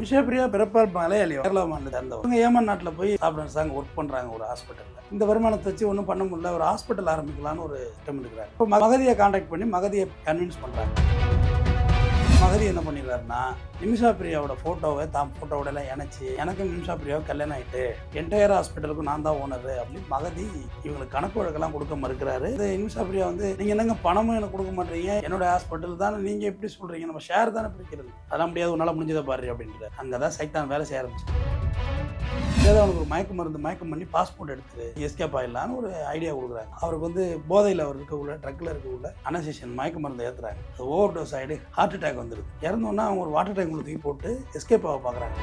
விஷயப்பிரியா பிறப்பால் மலையாளி கேரளா மாநிலத்தை சேர்ந்தவங்க இவங்க ஏமன் நாட்டில் போய் சாப்பிட சாங்க ஒர்க் பண்ணுறாங்க ஒரு ஹாஸ்பிட்டலில் இந்த வருமானத்தை வச்சு ஒன்றும் பண்ண முடியல. ஒரு ஹாஸ்பிட்டல் ஆரம்பிக்கலாம்னு ஒரு திட்டம் எடுக்கிறாங்க இப்போ மகதியை காண்டாக்ட் பண்ணி மகதியை கன்வின்ஸ் பண்ணுறாங்க மகதி என்ன பண்ணிடுறாருன்னா நிமிஷா பிரியாவோட ஃபோட்டோவை தான் ஃபோட்டோவோட எல்லாம் இணைச்சி எனக்கும் நிமிஷா பிரியாவை கல்யாணம் ஆயிட்டு என்டையர் ஹாஸ்பிட்டலுக்கும் நான் தான் ஓனர் அப்படின்னு மகதி இவங்களுக்கு கணக்கு வழக்கெல்லாம் கொடுக்க மறுக்கிறாரு. இது நிமிஷா பிரியா வந்து நீங்கள் என்னங்க பணமும் எனக்கு கொடுக்க மாட்டீங்க? என்னோட ஹாஸ்பிட்டல் தானே நீங்கள் எப்படி சொல்கிறீங்க நம்ம ஷேர் தானே பிடிக்கிறது. அதெல்லாம் முடியாது உன்னால் முடிஞ்சதை பாரு அப்படின்ட்டு அங்கே தான் சைத்தான் வேலை செய்ய ஆரம்பிச்சு ஏதோ அவனுக்கு ஒரு மயக்க மருந்து மயக்கம் பண்ணி பாஸ்போர்ட் எடுத்து எஸ்கேப் ஆகிடலான்னு ஒரு ஐடியா கொடுக்குறாங்க. அவருக்கு வந்து போதையில் அவர் இருக்கக்குள்ள ட்ரக்கில் இருக்கக்குள்ள அனசேஷன் மயக்க மருந்து ஏற்றுறாங்க அது ஓவர் டோஸ் ஆகிடு ஹார்ட் அட்டாக் வந்துடுது இறந்தோன்னா அவங்க ஒரு வாட்டர் டேங்க் தூக்கி போட்டு எஸ்கேப் ஆக பார்க்குறாங்க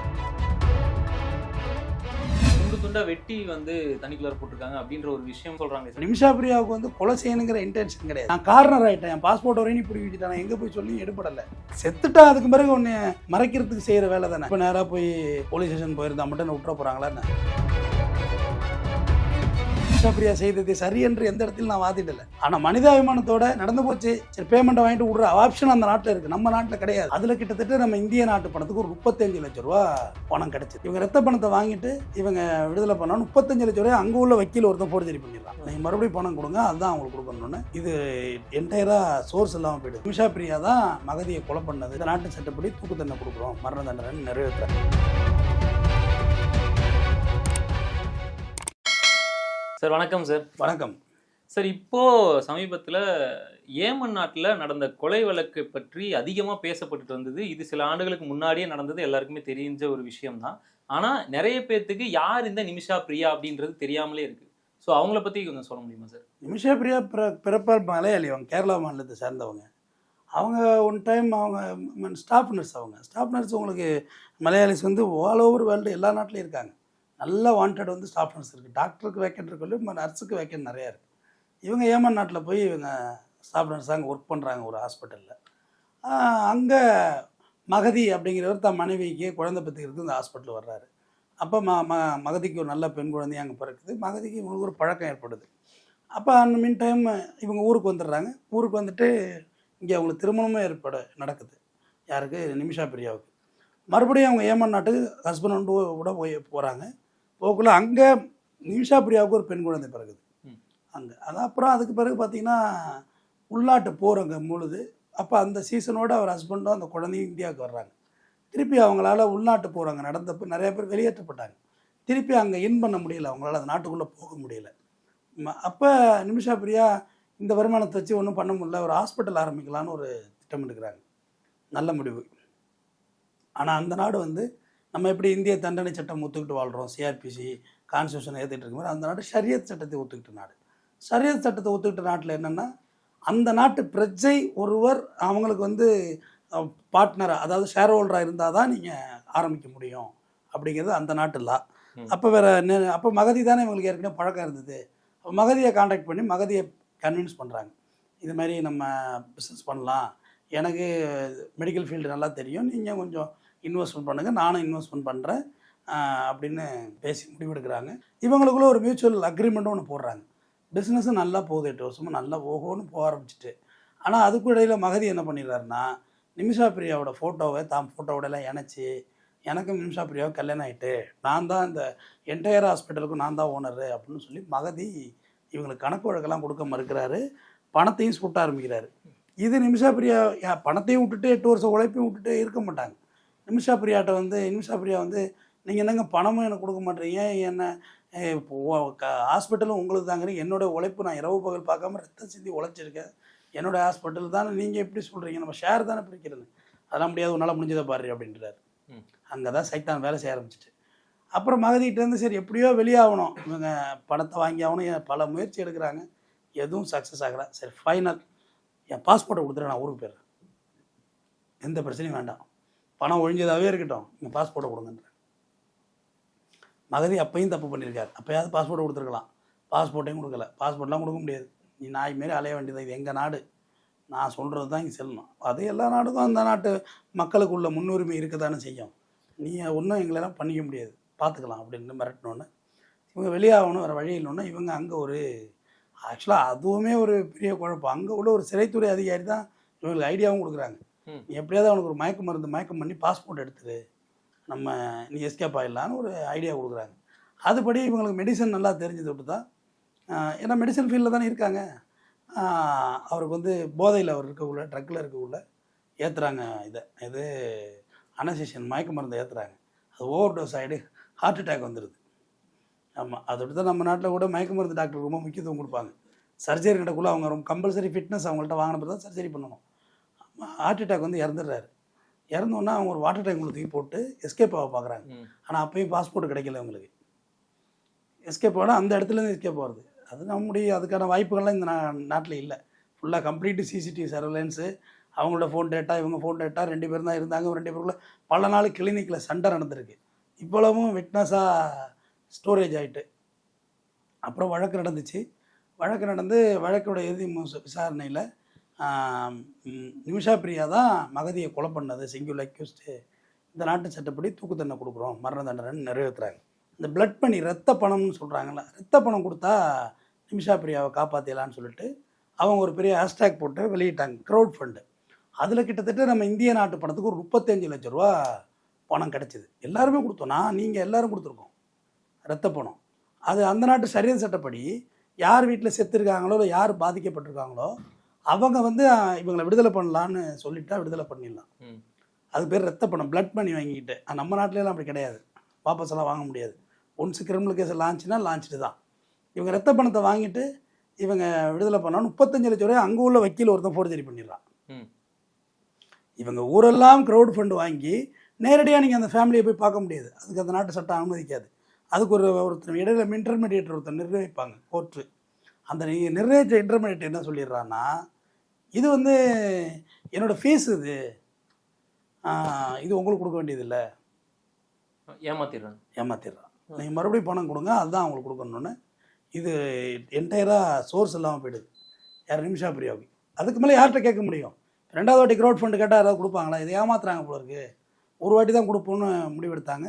துண்டு துண்டா வெட்டி வந்து தண்ணிக்குள்ளார போட்டிருக்காங்க அப்படின்ற ஒரு விஷயம் சொல்றாங்க நிமிஷா பிரியாவுக்கு வந்து கொலை செய்யணுங்கிற இன்டென்ஷன் கிடையாது. நான் கார்னர் ஆயிட்டேன். என் பாஸ்போர்ட் வரையும் இப்படி வச்சுட்டேன் நான் எங்கே போய் சொல்லி எடுபடலை. செத்துட்டா அதுக்கு பிறகு ஒன்று மறைக்கிறதுக்கு செய்யற வேலை தானே? இப்போ நேராக போய் போலீஸ் ஸ்டேஷன் போயிருந்தா மட்டும் என்ன விட்டுற போறாங்களா என்ன? நிமிஷா பிரியா செய்தது சரி என்று எந்த இடத்துல நான் வாதிடல. ஆனால் மனிதாபிமானத்தோட நடந்து போச்சு. சரி பேமெண்ட்டை வாங்கிட்டு விடுற ஆப்ஷன் அந்த நாட்டில் இருக்கு. நம்ம நாட்டில் கிடையாது. அதில் கிட்டத்தட்ட நம்ம இந்திய நாட்டு பணத்துக்கு ஒரு முப்பத்தஞ்சு லட்ச ரூபா பணம் கிடைச்சது. இவங்க ரத்த பணத்தை வாங்கிட்டு இவங்க விடுதலை பண்ணா முப்பத்தஞ்சு லட்ச ரூபாய் அங்கே உள்ள வக்கீல் ஒருத்தன் ஃபோர்ஜரி பண்ணிடலாம் நீங்கள் மறுபடியும் பணம் கொடுங்க அதுதான் அவங்களுக்கு கொடுக்கணும்னு. இது என்டையராக சோர்ஸ் இல்லாமல் போயிடுது. உஷா பிரியா தான் மகதியை கொலை பண்ணது. இந்த நாட்டு சட்டப்படி தூக்கு தண்டனை கொடுக்குறோம். மரண தண்டனை நிறைவேற்றுறாங்க. சார் வணக்கம் சார். வணக்கம். சார் இப்போ சமீபத்துல ஏமன் நாட்டுல நடந்த கொலை வழக்கு பற்றி அதிகமா பேசப்பட்டுட்டு வந்தது. இது சில ஆண்டுகளுக்கு முன்னாடியே நடந்தது. எல்லாருக்குமே தெரிஞ்ச ஒரு விஷயம் தான் ஆனா நிறைய பேர்த்துக்கு யார் இந்த நிமிஷா பிரியா அப்படின்றது தெரியாமலே இருக்கு. ஸோ அவங்கள பத்தி கொஞ்சம் சொல்ல முடியுமா சார்? நிமிஷா பிரியா பிற பிறப்பால் மலையாளி. அவங்க கேரளா மாநிலத்தை சேர்ந்தவங்க. அவங்க ஒன் டைம் அவங்க ஸ்டாஃப் நர்ஸ் அவங்க. ஸ்டாஃப் நர்ஸ் உங்களுக்கு மலையாளிஸ் வந்து ஆல் ஓவர் வேர்ல்டு எல்லா நாட்டிலையும் இருக்காங்க. நல்ல வாண்டட் வந்து ஸ்டாஃப் நர்ஸ் இருக்குது டாக்டருக்கு வேக்கன்ட் இப்போ நர்ஸுக்கு வேக்கன்ட் நிறையா இருக்குது இவங்க ஏமன் நாட்டில் போய் இவங்க ஸ்டாஃப் நர்ஸ் அங்கே ஒர்க் பண்ணுறாங்க ஒரு ஹாஸ்பிட்டலில் அங்கே மகதி அப்படிங்கிறவர் தன் மனைவிக்கு குழந்தை பற்றிக்கிறது இந்த ஹாஸ்பிட்டல் வர்றாரு. அப்போ ம ம மகதிக்கு ஒரு நல்ல பெண் குழந்தையும் அங்கே பிறக்குது. மகதிக்கு இவங்களுக்கு ஒரு பழக்கம் ஏற்படுது. அப்போ அந்த மின் டைம் இவங்க ஊருக்கு வந்துடுறாங்க. ஊருக்கு வந்துட்டு இங்கே அவங்களுக்கு திருமணமும் ஏற்பட நடக்குது. யாருக்கு? நிமிஷா பிரியாவுக்கு. மறுபடியும் அவங்க ஏமன் நாட்டுக்கு ஹஸ்பண்ட் கூட போய் போகிறாங்க போக்குள்ள அங்கே நிமிஷா பிரியாவுக்கு ஒரு பெண் குழந்தை பிறகுது. அங்கே. அது அப்புறம் அதுக்கு பிறகு பார்த்தீங்கன்னா உள்நாட்டு போர் அங்கே முழுது. அப்போ அந்த சீசனோட அவர் ஹஸ்பண்டும் அந்த குழந்தையும் இந்தியாவுக்கு வர்றாங்க. திருப்பி அவங்களால உள்நாட்டு போர் அங்கே நடந்தப்போ நிறைய பேர் வெளியேற்றப்பட்டாங்க. திருப்பி அங்கே இன் பண்ண முடியல. அவங்களால அந்த நாட்டுக்குள்ளே போக முடியல. அப்போ நிமிஷா பிரியா இந்த வருமானத்தை வச்சு ஒன்றும் பண்ண முடியல. ஒரு ஹாஸ்பிட்டல் ஆரம்பிக்கலான்னு ஒரு திட்டம் எடுக்கிறாங்க நல்ல முடிவு. ஆனால் அந்த நாடு வந்து நம்ம எப்படி இந்திய தண்டனை சட்டம் ஒத்துக்கிட்டு வாழ்கிறோம் சிஆர்பிசி கான்ஸ்டியூஷன் ஏற்றிட்டு இருக்க மாதிரி அந்த நாடு ஷரியத் சட்டத்தை ஒத்துக்கிட்ட நாடு. ஷரியத் சட்டத்தை ஒத்துக்கிட்ட நாட்டில் என்னென்னா அந்த நாட்டு பிரஜை ஒருவர் அவங்களுக்கு வந்து பார்ட்னராக அதாவது ஷேர் ஹோல்டராக இருந்தால் தான் நீங்கள் ஆரம்பிக்க முடியும். அப்படிங்கிறது அந்த நாட்டு லா. அப்போ வேற அப்போ மகதி தானே இவங்களுக்கு ஏற்கனவே பழக்கம் இருந்தது. அப்போ மகதியை காண்டாக்ட் பண்ணி மகதியை கன்வின்ஸ் பண்ணுறாங்க இது மாதிரி நம்ம பிஸ்னஸ் பண்ணலாம். எனக்கு மெடிக்கல் ஃபீல்டு நல்லா தெரியும். நீங்கள் கொஞ்சம் இன்வெஸ்ட்மெண்ட் பண்ணுங்கள் நானும் இன்வெஸ்ட்மெண்ட் பண்ணுறேன் அப்படின்னு பேசி முடிவெடுக்கிறாங்க. இவங்களுக்குள்ள ஒரு மியூச்சுவல் அக்ரிமெண்ட்டும் ஒன்று போடுறாங்க. பிஸ்னஸும் நல்லா போகுது. எட்டு வருஷமாக நல்லா ஓஹோன்னு போக ஆரம்பிச்சிட்டு. ஆனால் அதுக்கு இடையில் மகதி என்ன பண்ணிடுறாருன்னா நிமிஷா பிரியாவோட ஃபோட்டோவை தான் ஃபோட்டோவோடலாம் இணைச்சி எனக்கும் நிமிஷா பிரியாவை கல்யாணம் ஆகிட்டு நான் தான் இந்த என்டையர் ஹாஸ்பிட்டலுக்கும் நான் தான் ஓனரு அப்படின்னு சொல்லி மகதி இவங்களுக்கு கணக்கு வழக்கெல்லாம் கொடுக்க மறுக்கிறாரு. பணத்தையும் சுட்ட ஆரம்பிக்கிறாரு. இது நிமிஷா பிரியா பணத்தையும் விட்டுட்டு எட்டு வருஷம் உழைப்பையும் விட்டுட்டு இருக்க மாட்டாங்க. நிமிஷா பிரியாட்ட வந்து நிமிஷா பிரியா வந்து நீங்கள் என்னங்க பணமும் எனக்கு கொடுக்க மாட்டீங்க. என்ன? ஹாஸ்பிட்டலும் உங்களுக்கு தாங்கிறீங்க என்னோட உழைப்பு நான் இரவு பகல் பார்க்காம ரத்தம் சிந்தி உழைச்சிருக்கேன் என்னோட ஹாஸ்பிட்டல் தானே நீங்கள் எப்படி சொல்கிறீங்க நம்ம ஷேர் தானே பிடிக்கிறது அதெல்லாம் முடியாது. உன்னால் முடிஞ்சதை பாரு அப்படின்றாரு. அங்கே தான் சைத்தான் வேலை செய்ய ஆரம்பிச்சிட்டு. அப்புறம் மகதிகிட்டேருந்து சரி எப்படியோ வெளியாகணும். இவங்க பணத்தை வாங்கி ஆகணும் பல முயற்சி எடுக்கிறாங்க. எதுவும் சக்ஸஸ் ஆகல. சரி ஃபைனல் என் பாஸ்போர்ட்டை கொடுத்துட்டு நான் ஊருக்கு போயிடுறேன். எந்த பிரச்சனையும் வேண்டாம். பணம் ஒழிஞ்சதாகவே இருக்கட்டும். நீங்கள் பாஸ்போர்ட்டை கொடுங்கன்றேன். மகதி அப்பையும் தப்பு பண்ணியிருக்காரு. அப்போயாவது பாஸ்போர்ட் கொடுத்துருக்கலாம். பாஸ்போர்ட்டையும் கொடுக்கல. பாஸ்போர்ட்லாம் கொடுக்க முடியாது. நீ நாய் மாரி அலைய வேண்டியது? இது எங்கள் நாடு? நான் சொல்கிறது தான் இங்கே செல்லணும் அது எல்லா நாடுக்கும் அந்த நாட்டு மக்களுக்கு உள்ள முன்னுரிமை இருக்க தானே செய்யும். நீ ஒன்றும் எங்களெல்லாம் பண்ணிக்க முடியாது. பார்த்துக்கலாம் அப்படின்னு மிரட்டினோன்னே இவங்க வெளியாகணும் வேறு வழி இல்லைன்னா இவங்க அங்கே ஒரு ஆக்சுவலாக அதுவுமே ஒரு பெரிய குழப்பம். அங்கே உள்ள ஒரு சிறைத்துறை அதிகாரி தான் இவங்களுக்கு ஐடியாவும் கொடுக்குறாங்க. எப்படியாவது அவனுக்கு ஒரு மயக்க மருந்து மயக்கம் பண்ணி பாஸ்போர்ட் எடுத்துரு. நம்ம நீ எஸ்கேப் ஆகிடலான்னு ஒரு ஐடியா கொடுக்குறாங்க. அதுபடி இவங்களுக்கு மெடிசன் நல்லா தெரிஞ்சது விட்டு தான் ஏன்னா மெடிசன் ஃபீல்டில் தானே இருக்காங்க. அவருக்கு வந்து போதையில் அவர் இருக்கக்குள்ள ட்ரக்கில் இருக்கக்குள்ள ஏற்றுறாங்க இதை. இது அனசேஷன் மயக்க மருந்து ஏற்றுறாங்க அது ஓவர் டோஸ் ஆகிடு ஹார்ட் அட்டாக் வந்துடுது ஆமாம் அதோட தான் நம்ம நாட்டில் கூட மயக்க மருந்து டாக்டர் ரொம்ப முக்கியத்துவம் கொடுப்பாங்க. சர்ஜரி நடக்குள்ள அவங்க ரொம்ப கம்பல்சரி ஃபிட்னஸ் அவங்கள்ட்ட வாங்கின தான் சர்ஜரி பண்ணணும். ஹார்ட் அட்டாக் வந்து இறந்துடுறாரு. இறந்தோன்னா அவங்க ஒரு வாட்டர் டேங்க் தூக்கி போட்டு எஸ்கேப் ஆக பார்க்குறாங்க. ஆனால் அப்பயும் பாஸ்போர்ட் கிடைக்கல அவங்களுக்கு. எஸ்கேப் ஆனால் அந்த இடத்துலேருந்து எஸ்கேப் ஆகுது அது நம்முடைய அதுக்கான வாய்ப்புகள்லாம் இந்த நா நாட்டில் இல்லை. ஃபுல்லாக கம்ப்ளீட் சிசிடிவி சர்வேலன்ஸு அவங்களோட ஃபோன் டேட்டா இவங்க ஃபோன் டேட்டா ரெண்டு பேரும் தான் இருந்தாங்க ரெண்டு பேருக்குள்ள பல நாள் கிளினிக்கில் சண்டை நடந்திருக்கு. இப்போவும் விட்னஸாக ஸ்டோரேஜ் ஆகிட்டு அப்புறம் வழக்கு நடந்துச்சு. வழக்கு நடந்து வழக்கோட இறுதி விசாரணையில் நிமிஷா பிரியா தான் மகதியை கொலை பண்ணது சிங்கிள் அக்யூஸ்டு இந்த நாட்டு சட்டப்படி தூக்கு தண்டனை கொடுக்குறோம் மரண தண்டனை நிறைவேற்றுறாங்க இந்த பிளட் பண்ணி ரத்த பணம்னு சொல்கிறாங்கல்ல ரத்த பணம் கொடுத்தா நிமிஷா பிரியாவை காப்பாற்றிடலான்னு சொல்லிட்டு அவங்க ஒரு பெரிய ஹேஷ்டேக் போட்டு வெளியிட்டாங்க க்ரௌட் ஃபண்டு அதில் கிட்டத்தட்ட நம்ம இந்திய நாட்டு பணத்துக்கு ஒரு முப்பத்தஞ்சு லட்ச ரூபா பணம் கிடச்சிது. எல்லாருமே கொடுத்தோன்னா நீங்கள் எல்லாரும் கொடுத்துருக்கோம். ரத்த பணம். அது அந்த நாட்டு சரியல் சட்டப்படி யார் வீட்டில் செத்துருக்காங்களோ இல்லை யார் பாதிக்கப்பட்டிருக்காங்களோ அவங்க வந்து இவங்களை விடுதலை பண்ணலான்னு சொல்லிட்டா விடுதலை பண்ணிடலாம். அது பேர் ரத்த பணம் பிளட் பண்ணி வாங்கிட்டு ஆனா, நம்ம நாட்டிலலாம் அப்படி கிடையாது. வாபஸ் எல்லாம் வாங்க முடியாது. ஒன்ஸ் கிரிமினல் கேஸ் லான்ச்னா லான்ச்சு தான். இவங்க ரத்த பணத்தை வாங்கிட்டு இவங்க விடுதலை பண்ணாலும் முப்பத்தஞ்சு லட்ச ரூபாய் அங்கே உள்ள வக்கீல் ஒருத்தன் ஃபோர்ஜரி பண்ணிடுறான். இவங்க ஊரெல்லாம் க்ரௌட் ஃபண்டு வாங்கி நேரடியாக நீங்கள் அந்த ஃபேமிலியை போய் பார்க்க முடியாது. அதுக்கு அந்த நாட்டு சட்டம் அனுமதிக்காது. அதுக்கு ஒரு ஒருத்தர் இடையில இன்டர்மீடியேட் ஒருத்தர் நிர்ணயிப்பாங்க கோர்ட்டு அந்த நி- நிர்ணயிச்ச இன்டர்மீடியேட் என்ன சொல்லிடுறான்னா இது வந்து என்னோட ஃபீஸ் இது. இது உங்களுக்கு கொடுக்க வேண்டியதில்லை. ஏமாத்திடுறாங்க. ஏமாத்திடுறான். நீங்கள் மறுபடியும் பணம் கொடுங்க அதுதான் அவங்களுக்கு கொடுக்கணுன்னு இது என்டையராக சோர்ஸ் இல்லாமல் போயிடுது. யார் நிமிஷா பிரியாவுக்கு? அதுக்கு மேலே யார்கிட்ட கேட்க முடியும்? ரெண்டாவது வாட்டி க்ரௌட் ஃபண்டு கேட்டால் யாராவது கொடுப்பாங்களா? இதை ஏமாத்துறாங்க போல இருக்கு. ஒரு வாட்டி தான் கொடுப்போம்னு முடிவெடுத்தாங்க.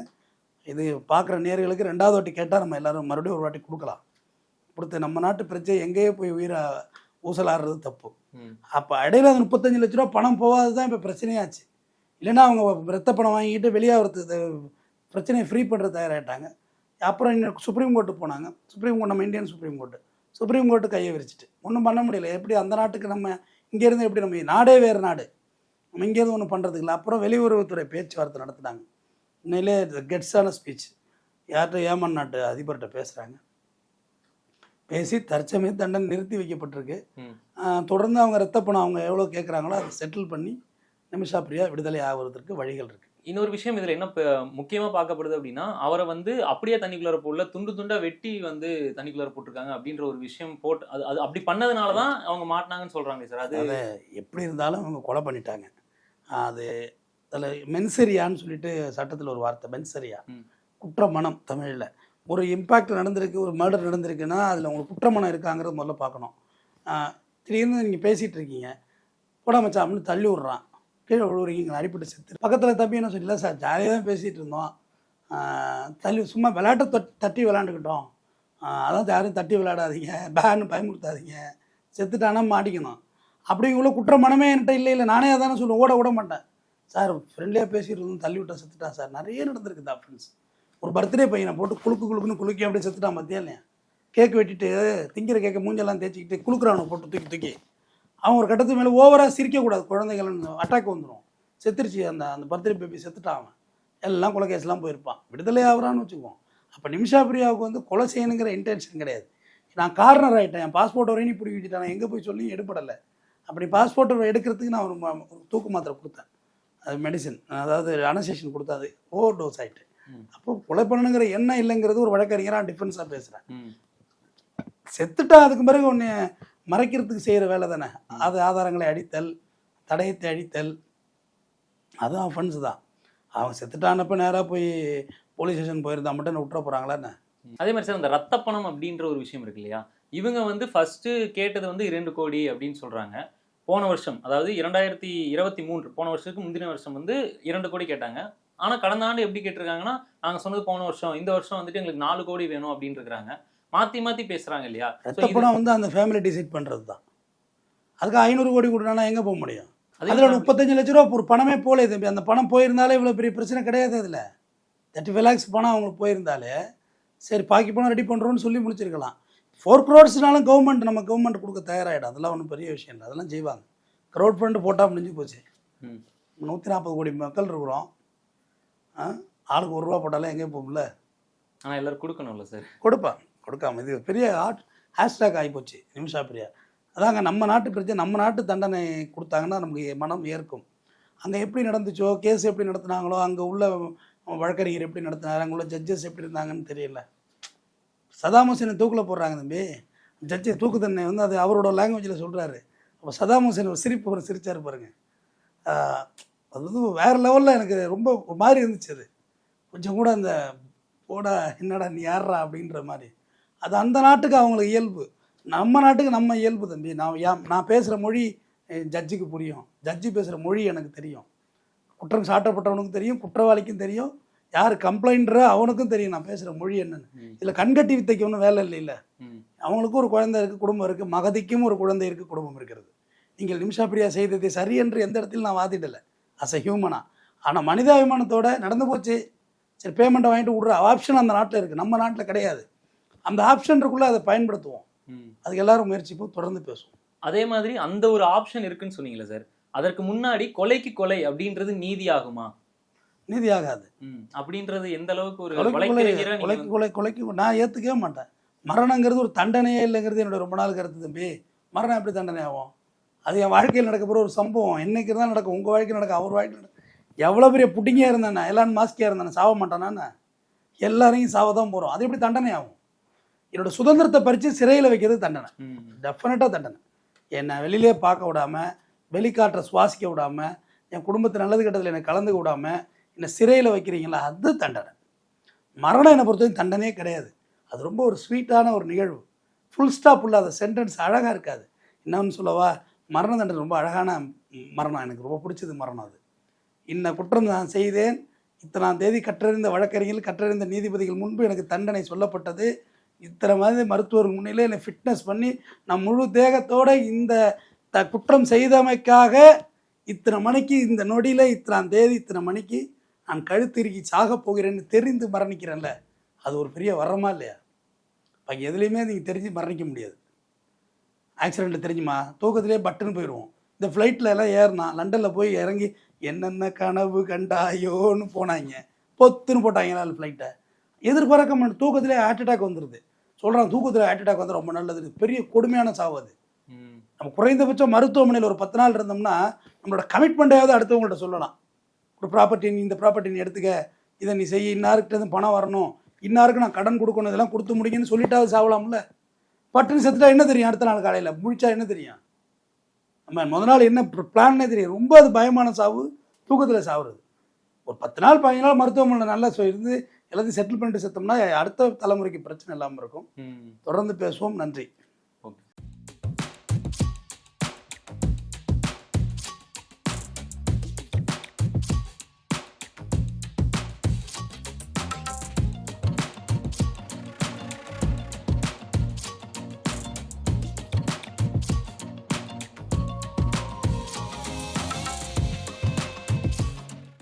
இது பார்க்குற நேர்களுக்கு ரெண்டாவது வாட்டி கேட்டால் நம்ம எல்லாரும் மறுபடியும் ஒரு வாட்டி கொடுக்கலாம். கொடுத்து நம்ம நாட்டு பிரச்சனை எங்கேயோ போய் உயிரை ஊசலாடுறது தப்பு. அப்போ இடையில அந்த முப்பத்தஞ்சு லட்ச ரூபா பணம் போகாது தான் இப்போ பிரச்சனையாச்சு. இல்லைன்னா அவங்க ரத்த பணம் வாங்கிட்டு வெளியாகிறது பிரச்சனையை ஃப்ரீ பண்ணுறது தயாராகிட்டாங்க அப்புறம் இன்னும் சுப்ரீம் கோர்ட்டு போனாங்க. சுப்ரீம் கோர்ட் நம்ம Indian supreme court supreme court கையை விரிச்சிட்டு. ஒன்றும் பண்ண முடியல. எப்படி அந்த நாட்டுக்கு நம்ம இங்கேருந்து எப்படி நம்ம நாடே வேறு நாடு. நம்ம இங்கேருந்து ஒன்றும் பண்ணுறதுக்கு இல்லை. அப்புறம் வெளியுறவுத்துறை பேச்சுவார்த்தை நடத்துனாங்க. உண்மையிலே கெட்ஸான ஸ்பீச் யார்கிட்ட ஏமன் நாட்டு அதிபர்கிட்ட பேசுகிறாங்க பேசி தற்சமய தண்டனை நிறுத்தி வைக்கப்பட்டிருக்கு. தொடர்ந்து அவங்க ரத்த பணம் அவங்க எவ்வளோ கேட்குறாங்களோ அதை செட்டில் பண்ணி நிமிஷா பிரியா விடுதலை ஆகுறதுக்கு வழிகள் இருக்குது இன்னொரு விஷயம் இதுல என்ன ப- முக்கியமா பார்க்கப்படுது அப்படின்னா அவரை வந்து அப்படியே தண்ணிக்குள்ளார போடல துண்டு துண்டா வெட்டி வந்து தண்ணிக்குள்ளார போட்டிருக்காங்க அப்படின்ற ஒரு விஷயம் போட்டு அது அது அப்படி பண்ணதுனால தான் அவங்க மாட்டினாங்கன்னு சொல்றாங்க சார். அது எப்படி இருந்தாலும் அவங்க கொலை பண்ணிட்டாங்க. அது அதில் மென்சரியான்னு சொல்லிட்டு சட்டத்தில் ஒரு வார்த்தை மென்சரியா. குற்ற மனம் தமிழில். ஒரு இம்பேக்ட் நடந்திருக்கு ஒரு மர்டர் நடந்திருக்குன்னா அதில் உங்களுக்கு குற்றமனம் இருக்காங்கிறது முதல்ல பார்க்கணும். திடீர்னு நீங்கள் பேசிகிட்டு இருக்கீங்க. போடா மச்சான் அப்படின்னு தள்ளி விட்றான். கீழே விழுவுறீங்க அடிப்பட்டு செத்து. பக்கத்தில் தம்பி என்ன சொல்லல சார் ஜாலியாக தான் பேசிகிட்டு இருந்தோம். தள்ளி சும்மா விளையாட்டை தொட் தட்டி விளாண்டுக்கிட்டோம் அதான் யாரும் தட்டி விளையாடாதீங்க. பேன்னு பயமுறுத்தாதீங்க. செத்துட்டானா மாட்டிக்கணும். அப்படிங்குள்ள குற்ற மனமே என்கிட்ட இல்லை இல்லை. நானே அதானே சொல்லுவேன். ஓட விட மாட்டேன். சார் ஃப்ரெண்ட்லியாக பேசிட்டு இருந்தோம். தள்ளி விட்டா செத்துட்டான் சார்? நிறைய நடந்திருக்குதா ஃப்ரெண்ட்ஸ் ஒரு பர்த்டே பையனை போட்டு குலுக்கு குழுக்குன்னு குலுக்கி அப்படியே செத்துட்டான் மத்தியா இல்லையா? கேக் வெட்டிட்டு திங்கிற கேக்க மூஞ்செல்லாம் தேய்ச்சிக்கிட்டு குளுக்குறானு போட்டு தூக்கி தூக்கி. அவன் ஒரு கட்டத்துக்கு மேலே ஓவராக சிரிக்கக்கூடாது குழந்தைகள் அட்டாக் வந்துடும் செத்துருச்சு அந்த அந்த பர்த்டே பேபி செத்துட்டான் அவன். எல்லாம் கொலை கேஸ்லாம் போயிருப்பான். விடுதலை ஆகுறான்னு வச்சுக்குவோம். அப்போ நிமிஷா பிரியாவுக்கு வந்து கொலை செய்யணுங்கிற இன்டென்ஷன் கிடையாது. நான் கார்னர் ஆகிட்டேன் என் பாஸ்போர்ட் வரையும் நீ பிடிக்கி வச்சுட்டேன் நான் எங்கே போய் சொல்லி எடுப்படலை அப்படி பாஸ்போர்ட் எடுக்கிறதுக்கு நான் ஒரு தூக்கு மாத்திரை கொடுத்தேன். அது மெடிசின் அதாவது அனசேஷன் கொடுத்தா அது ஓவர் டோஸ் ஆகிட்டு அப்போ கொலை பண்ணணுங்கிற எண்ணம் இல்லைங்கிறது ஒரு வழக்கறிஞராக டிஃபென்ஸாக பேசுகிறேன். செத்துட்டா அதுக்கு பிறகு ஒன்று மறைக்கிறதுக்கு செய்கிற வேலை தானே. அது ஆதாரங்களை அடித்தல் தடயத்தை அழித்தல் அதுவும் அஃபென்ஸ் தான். அவன் செத்துட்டானப்ப நேராக போய் போலீஸ் ஸ்டேஷன் போயிருந்தா மட்டும் என்ன விட்டுற போகிறாங்களா என்ன? அதே மாதிரி சார் அந்த ரத்த பணம் அப்படின்ற ஒரு விஷயம் இருக்கு இல்லையா? இவங்க வந்து ஃபர்ஸ்ட் கேட்டது வந்து இரண்டு கோடி அப்படின்னு சொல்றாங்க. போன வருஷம் அதாவது இரண்டாயிரத்தி இருபத்தி மூன்று போன வருஷத்துக்கு முந்தின வருஷம் வந்து இரண்டு கோடி கேட்டாங்க. ஆனா கடந்த ஆண்டு எப்படி கேட்டிருக்காங்கன்னா நாங்க சொன்னது போன வருஷம் இந்த வருஷம் வந்துட்டு எங்களுக்கு நாலு கோடி வேணும் அப்படின்னு இருக்காங்க மாத்தி மாத்தி பேசுறாங்க இல்லையா? பணம் வந்து அந்த ஃபேமிலி டிசைட் பண்ணுறது தான் அதுக்கு ஐநூறு கோடி கொடுனா எங்கே போக முடியும்? அதே அதில் முப்பத்தஞ்சு லட்ச ரூபா ஒரு பணமே போல தம்பி. அந்த பணம் போயிருந்தாலே இவ்வளோ பெரிய பிரச்சனை கிடையாது அதில். தேர்ட்டி ஃபைவ் லேக்ஸ் பணம் அவங்களுக்கு போயிருந்தாலே சரி பாக்கி பணம் ரெடி பண்ணுறோன்னு சொல்லி முடிச்சிருக்கலாம். ஃபோர் க்ரோட்ஸ்னாலும் கவர்மெண்ட் நம்ம கவர்மெண்ட் கொடுக்க தயாராகிடும் அதெல்லாம் ஒன்றும் பெரிய விஷயம் இல்லை. அதெல்லாம் செய்வாங்க. க்ரௌட் ஃபண்டு போட்டால் முடிஞ்சு போச்சு. நூற்றி நாற்பது கோடி மக்கள் இருக்கிறோம். ஆளுக்கு ஒரு ரூபா போட்டாலே எங்கேயும் போகும்ல? ஆனா எல்லாரும் கொடுக்கணும்ல சார் கொடுப்பான் கொடுக்காம இது பெரிய ஆட் ஹேஷ்டாக் ஆகிப்போச்சு நிமிஷா பிரியா. அதாங்க நம்ம நாட்டு பிரச்சனை நம்ம நாட்டு தண்டனை கொடுத்தாங்கன்னா நமக்கு மனம் ஏற்கும். அங்கே எப்படி நடந்துச்சோ கேஸ் எப்படி நடத்துனாங்களோ அங்கே உள்ள வழக்கறிஞர் எப்படி நடத்தினாரு அங்கே உள்ள ஜட்ஜஸ் எப்படி இருந்தாங்கன்னு தெரியல. சதாம் ஹுசேனை தூக்கில் போடுறாங்க தம்பி. ஜட்ஜி தூக்கு தண்டனை வந்து அது அவரோட லாங்குவேஜில் சொல்கிறாரு அப்போ சதாம் ஹுசேன் ஒரு சிரிப்பு ஒரு சிரிச்சார் பாருங்க. ஆஹ் அது வந்து வேறு லெவலில் எனக்கு ரொம்ப ஒரு மாதிரி இருந்துச்சு அது. கொஞ்சம் கூட அந்த போடா என்னடா நீ யார்றா? அப்படின்ற மாதிரி அது அந்த நாட்டுக்கு அவங்களுக்கு இயல்பு. நம்ம நாட்டுக்கு நம்ம இயல்பு தம்பி. நான் நான் பேசுகிற மொழி ஜட்ஜுக்கு புரியும். ஜட்ஜு பேசுகிற மொழி எனக்கு தெரியும். குற்றம் சாட்டப்பட்டவனுக்கும் தெரியும் குற்றவாளிக்கும் தெரியும். யார் கம்ப்ளைண்ட்ற அவனுக்கும் தெரியும் நான் பேசுகிற மொழி என்னன்னு. இதில் கண்கட்டி வித்தைக்கு ஒன்றும் வேலை இல்லைல்ல ம். அவங்களுக்கும் ஒரு குழந்தை இருக்குது குடும்பம் இருக்குது மகதிக்கும் ஒரு குழந்தை இருக்குது குடும்பம் இருக்கிறது நீங்கள் நிமிஷா பிரியா செய்ததை சரி என்று எந்த இடத்திலும் நான் வாதிடலை. அஸ் அ ஹியூமனா ஆனால் மனிதாபிமானத்தோட நடந்து போச்சு. சரி பேமெண்ட்டை வாங்கிட்டு விட்ற ஆப்ஷன் அந்த நாட்டில் இருக்குது நம்ம நாட்டில் கிடையாது. அந்த ஆப்ஷனுக்குள்ளே அதை பயன்படுத்துவோம். அதுக்கு எல்லாரும் முயற்சிப்போம் தொடர்ந்து பேசுவோம். அதே மாதிரி அந்த ஒரு ஆப்ஷன் இருக்குன்னு சொன்னீங்களே சார் அதற்கு முன்னாடி கொலைக்கு கொலை அப்படின்றது நீதி ஆகுமா நீதி ஆகாது. அப்படின்றது எந்த அளவுக்கு ஒரு கொலைக்கு கொலை கொலைக்கு நான் ஏற்றுக்கவே மாட்டேன். மரணங்கிறது ஒரு தண்டனையே இல்லைங்கிறது என்னோட ரொம்ப நாள் கருத்து தம்பி. மரணம் எப்படி தண்டனை ஆகும்? அது என் வாழ்க்கையில் நடக்க போகிற ஒரு சம்பவம். என்னைக்கு தான் நடக்கும். உங்கள் வாழ்க்கையில் நடக்கும். அவர் வாழ்க்கையில் நடக்கும். எவ்வளோ பெரிய புட்டிங்கியாக இருந்தானே எல்லாம் மாஸ்கியாக இருந்தானே சாவ மாட்டானானே எல்லாரையும் சாவ தான் போகிறோம் அது எப்படி தண்டனை ஆகும்? என்னோட சுதந்திரத்தை பறித்து சிறையில் வைக்கிறது தண்டனை. டெஃபினட்டாக தண்டனை. என்னை வெளியிலே பார்க்க விடாம வெளிக்காற்றை சுவாசிக்க விடாம என் குடும்பத்து நல்லது கெட்டதில் என்னை கலந்துக்க விடாம என்னை சிறையில் வைக்கிறீங்களா? அது தண்டனை. மரணம் என்னை பொறுத்தவரைக்கும் தண்டனையே கிடையாது. அது ரொம்ப ஒரு ஸ்வீட்டான ஒரு நிகழ்வு. ஃபுல் ஸ்டாப் இல்லாத சென்டென்ஸ் அழகாக இருக்காது. என்னன்னு சொல்லவா? மரண தண்டனை ரொம்ப அழகான மரணம். எனக்கு ரொம்ப பிடிச்சது மரணம் அது. இன்ன குற்றம் நான் செய்தேன். இத்தனாம் தேதி கற்றறிந்த வழக்கறிஞர்கள் கற்றறிந்த நீதிபதிகள் முன்பு எனக்கு தண்டனை சொல்லப்பட்டது. இத்தனை மாதிரி மருத்துவர் முன்னிலே என்னை ஃபிட்னஸ் பண்ணி நான் முழு தேகத்தோடு இந்த த குற்றம் செய்தமைக்காக இத்தனை மணிக்கு இந்த நொடியில் இத்தனாம் தேதி இத்தனை மணிக்கு நான் கழுத்திருக்கி சாகப் போகிறேன்னு தெரிந்து மரணிக்கிறேன்ல. அது ஒரு பெரிய வரமா இல்லையா? இப்போ எதுலேயுமே நீங்கள் தெரிஞ்சு மரணிக்க முடியாது. ஆக்சிடென்ட் தெரிஞ்சுமா? தூக்கத்திலே பட்டுன்னு போயிடுவோம் இந்த ஃப்ளைட்டில் எல்லாம் ஏறினா லண்டனில் போய் இறங்கி என்னென்ன கனவு கண்டாயோன்னு போனாங்க. பொத்துன்னு போட்டாங்களா ஃப்ளைட்டை எதிர்பார்க்க தூக்கத்திலே ஹார்ட் அட்டாக் வந்துடுது சொல்கிறான் தூக்கத்தில் ஹார்ட் அட்டாக் வந்து ரொம்ப நல்லது. பெரிய கொடுமையான சாவு அது. ம். நம்ம குறைந்தபட்சம் மருத்துவமனையில் ஒரு பத்து நாள் இருந்தோம்னா நம்மளோட கமிட்மெண்ட்டையாவது அடுத்தவங்கள்ட்ட சொல்லலாம். ஒரு ப்ராப்பர்ட்டி நீ இந்த ப்ராப்பர்ட்டி நீ எடுத்துக்க. இதை நீ செய். இன்னாருக்கிட்ட இருந்து பணம் வரணும். இன்னாருக்கு நான் கடன் கொடுக்கணும். இதெல்லாம் கொடுத்து முடிங்கன்னு சொல்லிட்டாவது சாவலாம்ல. பட்டுன்னு செத்துட்டா என்ன தெரியும் அடுத்த நாள் காலையில்? முழிச்சா என்ன தெரியும்? நம்ம முத நாள் என்ன பிளான்னே தெரியும் ரொம்ப அது பயமான சாவு தூக்கத்தில் சாவுறது. ஒரு பத்து நாள் பதினஞ்சு நாள் மருத்துவமனையில் நல்லா இருந்து எல்லாத்தையும் செட்டில் பண்ணிட்டு செத்தோம்னா அடுத்த தலைமுறைக்கு பிரச்சனை இல்லாமல் இருக்கும். தொடர்ந்து பேசுவோம். நன்றி.